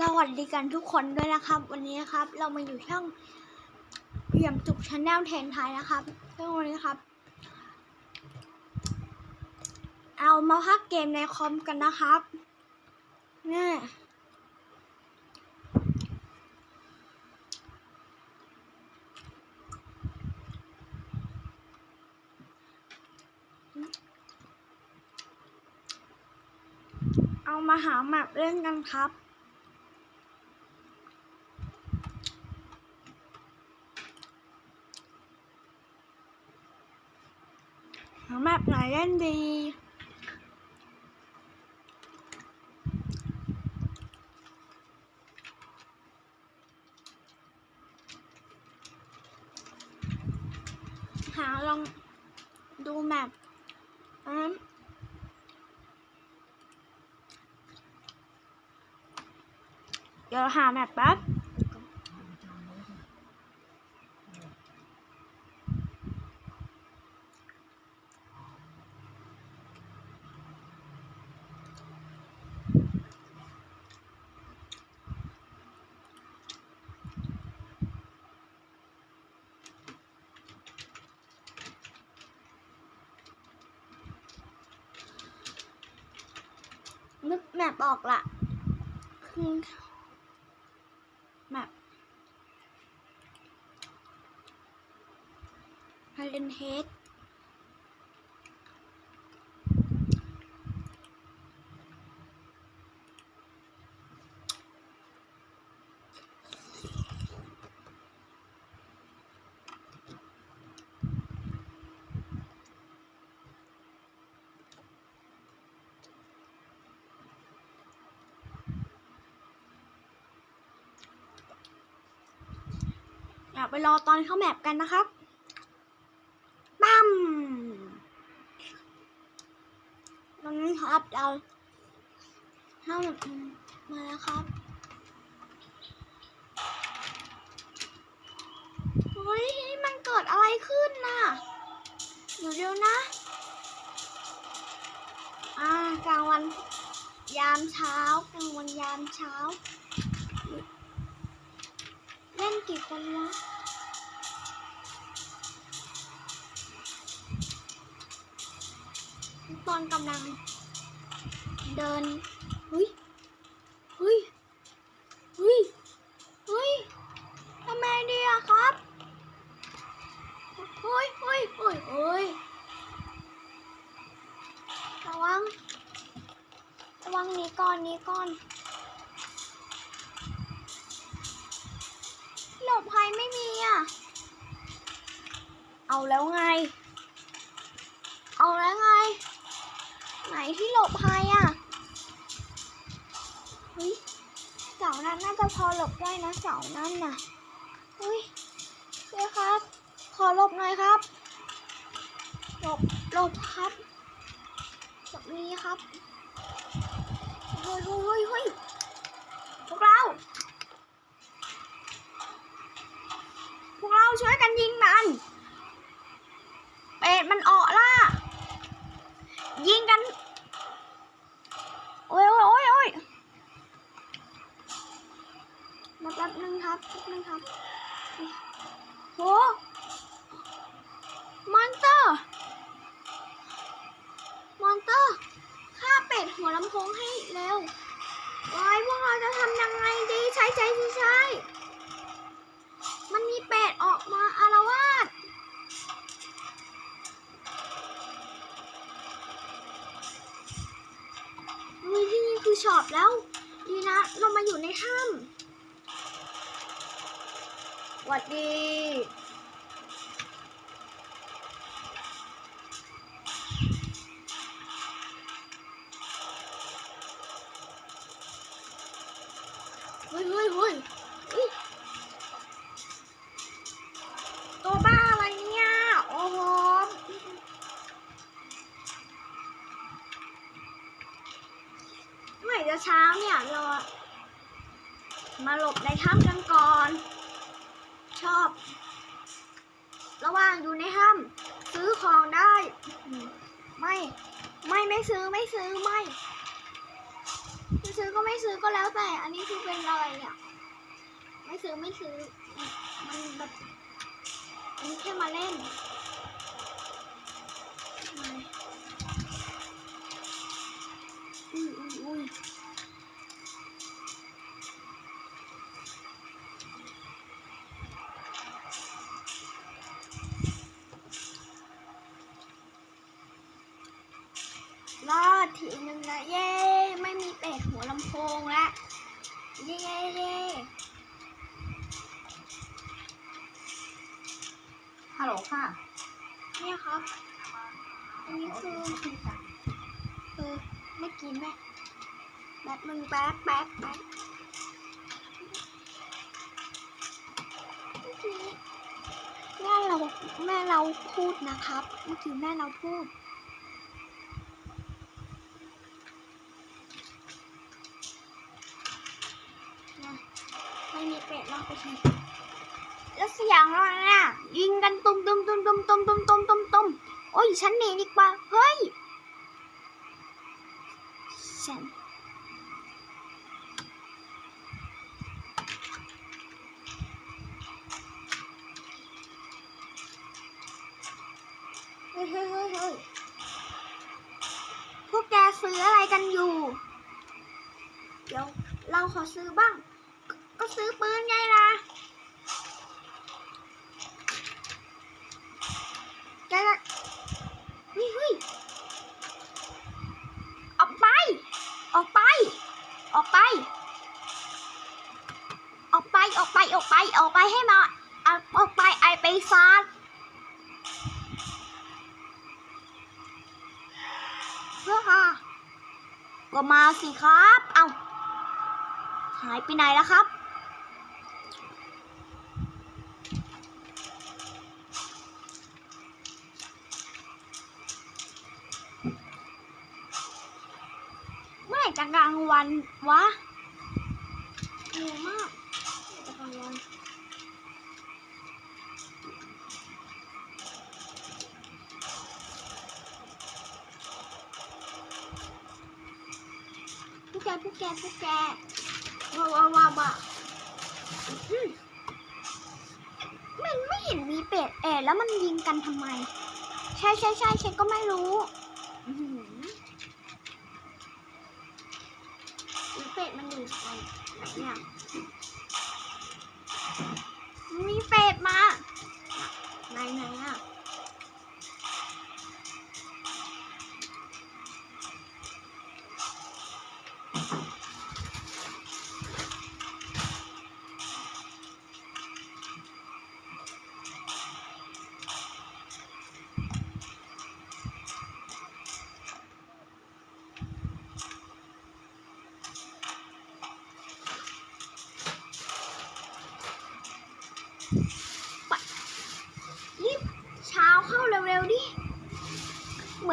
สวัสดีกันทุกคนด้วยนะครับ วันนี้นะครับ เรามาอยู่ช่องเยี่ยมจุกชาแนลแทนไทยนะครับซึ่งวันนี้ครับ เอามาพักเกมในคอมกันนะครับนี่เอามาหาแมปเล่นกันครับ หาแม หนเล่นดีหาลองดูแมปอันนั้นเดี๋ยวหาแมปแป๊บ นึก แมปออกละคือแมปฮาเลนเฮด ไปรอตอนเข้าแมปกันนะครับปั๊มตอนนี้ครับเราเข้าแมปมาแล้วครับเฮ้ยมันเกิดอะไรขึ้นน่ะเดี๋ยวเดี๋ยวนะ อ่ากลางวันยามเช้ากลางวันยามเช้า เล่นกี่คนวะ ตอนกำลัง เดินเฮ้ยเฮ้ยเฮ้ยเฮ้ยทำไมดีอะครับเฮ้ยเฮ้ยเฮ้ยเฮ้ยระวัง ระวังนี้ก่อนนี้ก่อน หลบภัยไม่มีอะ เอาแล้วไง เอาแล้วไง ไหนที่หลบภัยอะเฮ้ยเสานั้นน่าจะพอหลบได้นะเสานั้นน่ะเฮ้ยเดี๋ยครับ ขอหลบหน่อยครับ หลบหลบครับหลบนี้ครับเฮ้ยเฮ้ยเฮ้ยเฮ้ยพวกเราพวกเราช่วยกันยิงมันเป็ดมันออกล่ะยิงกัน โอ้ยโอ้ยโอ้ยโอ้ย มาแป๊บนึงครับแป๊บนึงครับโหมอนเตอร์มอนเตอร์ฆ่าเป็ดหัวลำโพงให้เร็ววายพวกเราจะทำยังไงดีใช้ใช้ใช้ใช้มันมีเป็ดออกมาอารวาสเฮ้ยที่นี่คือช็อปแล้ว ดีนะ เรามาอยู่ในถ้ำ วัดดีเฮ้ยเฮ้ยเฮ้ยตัวบ้าอะไรเนี่ย โอ้โหเมื่อไหร่จะเช้าเนี่ยเรามาหลบในถ้ำกันก่อน อบ ระหว่างอยู่ในถ้ำซื้อของได้ ไม่ ไม่ไม่ซื้อไม่ซื้อไม่จะซื้อก็ไม่ซื้อก็แล้วแต่ อันนี้คือเป็นอะไรเนี่ยไม่ซื้อไม่ซื้อ มันแบบอันนี้แค่มาเล่นอุ้ยอุ้ยอุ้ย เย้เย้เย้ฮัลโหลค่ะ เนี่ยครับ อันนี้คือเออไม่กินแม่แป๊บมึงแป๊บแป๊บแป๊บแม่เราแม่เราพูดนะครับเมื่อกี้แม่เราพูด นะไมีเป็ดรอบไปทีแล้วเสียงอะไรน่ะยิงกันตุ้มตุ้มตุ้มตุ้มตุ้มตุ้มตุ้มตุ้มตุ้มโอ้ยฉันหนีดีกว่าเฮ้ยฉันเฮ้ยเฮ้ยเฮ้ยเฮ้ยพวกแกซื้ออะไรกันอยู่ เดี๋ยวเราขอซื้อบ้าง ก็ซื้อปืนไงล่ะจะเฮ้ยเฮ้ยออกไป ออกไป ออกไป ออกไป ออกไป ออกไป ออกไปให้มาอาออกไป ไอไปซาดเพื่อค่ะ ก็มาสิครับ เอาหายไปไหนแล้วครับ จะกลางวันวะเหนื่อยมากจะกลางวันพวกแกพวกแกพวกแกว้าวว้าวว้าวมมันไม่เห็นมีเป็ดเอ๋แล้วมันยิงกันทำไม ใช่ใช่ใช่ฉันก็ไม่รู้อื้อหือ หรือ เป็ดมันอยู่ไหนไหนเนี่ยมีเป็ดมาไหนไหนอะ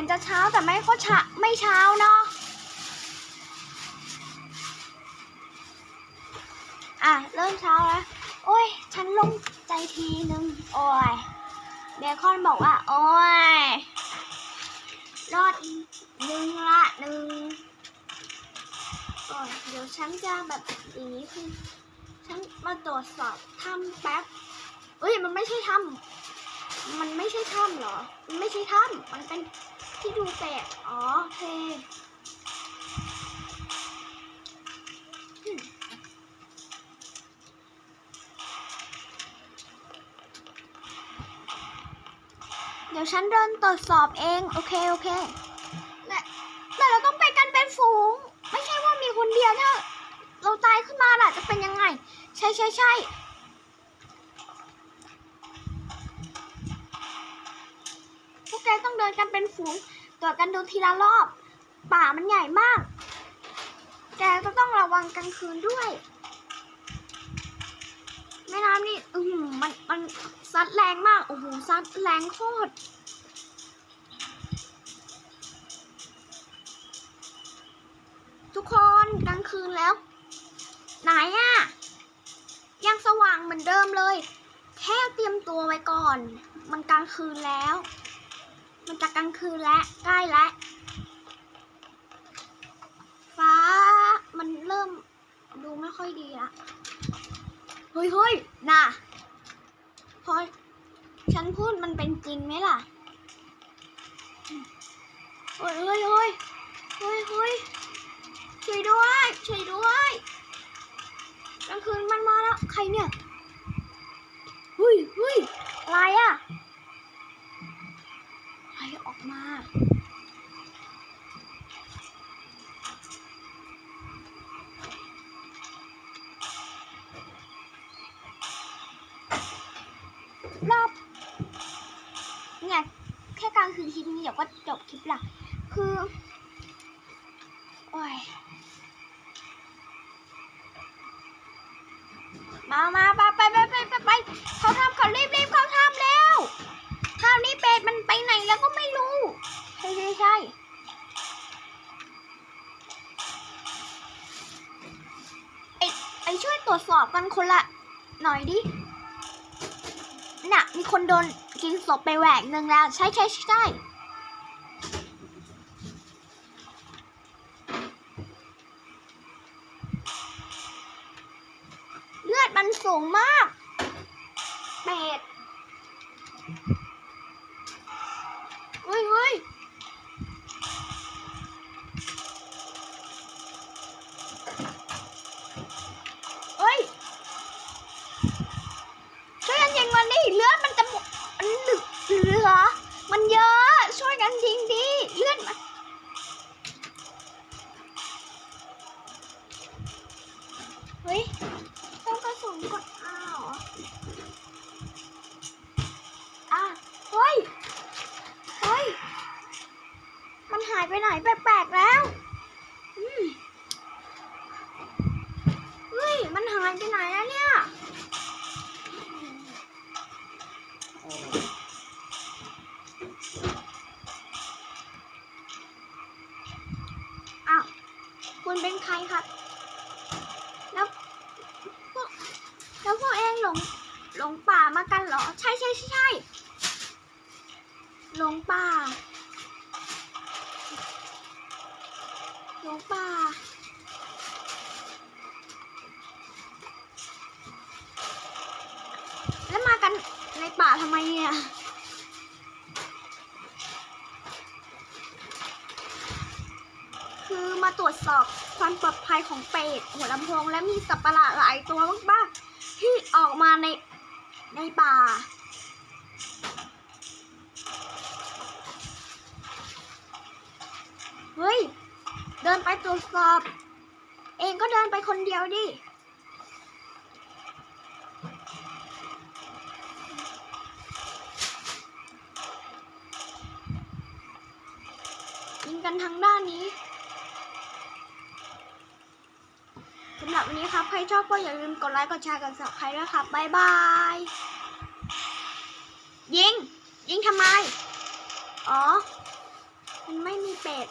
มือนจะเช้าแต่ไม่ก็เช้าไม่เช้าเนาะอะ เริ่มเช้าแล้ว โอ้ย ฉันลงใจทีนึง โอ้ยเบคอนบอกว่า โอ้ย รอดหนึ่งละหนึ่งโอ้ยเดี๋ยวฉันจะแบบอย่างนี้คือฉันมาตรวจสอบถ้ำแป๊บเอ้ย มันไม่ใช่ถ้ำมันไม่ใช่ถ้ำเหรอ มันไม่ใช่ถ้ำมันเป็น ที่ดูเป็ดอ๋อโอเคเดี๋ยวฉันเดินตรวจสอบเอง โอเค โอเค แต่แต่เราต้องไปกันเป็นฝูง ไม่ใช่ว่ามีคนเดียวถ้า เราตายขึ้นมาล่ะจะเป็นยังไง ใช่ใช่ใช่ พวกแกต้อง เดินกันเป็นฝูงตรวจกันดูทีละรอบ ป่ามันใหญ่มาก แกก็ต้องระวังกลางคืนด้วย แม่น้ำนี่อือหือมันมันซัดแรงมากโอ้โหซัดแรงโคตรทุกคนกลางคืนแล้ว ไหนอะยังสว่างเหมือนเดิมเลย แค่เตรียมตัวไว้ก่อน มันกลางคืนแล้ว มันจะกลางคืนแล้วใกล้แล้วฟ้ามันเริ่มดูไม่ค่อยเฮ้ยน่ะพอฉันพูดมันเป็นจริงไหมล่ะเฮ้ยเฮ้ยเฮ้ยเฮ้ยเฮ้ยช่วยด้วยช่วยด้วยกลางคืนมันมาแล้วใครเนี่ยเฮ้ยเฮ้ยอะไรอะ อะไรออกมาอบเนี่ยแค่กลางคืนคลิปนี้เดี๋ยวก็จบคลิปละคือ โอ้ย มามาไปไปไปไปไปไปเขาทำเขารีบรีบเขาทำแล้วคราว ดมันไปไหนแล้วก็ไม่รู้ ใช่ใช่ใช่ไอไอช่วยตรวจสอบกันคนละ หน่อยดิ น่ะ มีคนโดนกินศพไปแหวกหนึ่งแล้ว ใช่ใช่ใช่เลือดมันสูงมากเป็ดเฮ้ยเฮ้ยเฮ้ย ช่วยกันยิงมันดิเลือดมันจะหมดมันเหลือเหลือ มันเยอะ ช่วยกันยิงดิเลือดมันเฮ้ยต้องกระสุนกดอ้าวอะเฮ้ย เฮ้ย มันหายไปไหนแปลกๆแล้วอืมเฮ้ย มันหายไปไหนแล้วเนี่ย อ้าว คุณเป็นใครครับ แล้วพวกแล้วพวกเองหลงหลงป่ามากันเหรอ ใช่ใช่ใช่ใช่หลงป่าหลงป่าแล้วมากันในป่าทำไมเนี่ย คือ มาตรวจสอบความปลอดภัยของเป็ดหัวลำโพงและมีสัตว์ประหลาดหลายตัวมากๆที่ออกมาในในป่า เฮ้ย เดินไปตรวจสอบ เองก็เดินไปคนเดียวดิยิงกันทางด้านนี้ สำหรับวันนี้ครับ ใครชอบก็อย่าลืมกดไลค์ กดแชร์กดซับใครด้วยค่ะบ๊ายบาย ยิง ยิงทำไม อ๋อ มันไม่มีเป็ด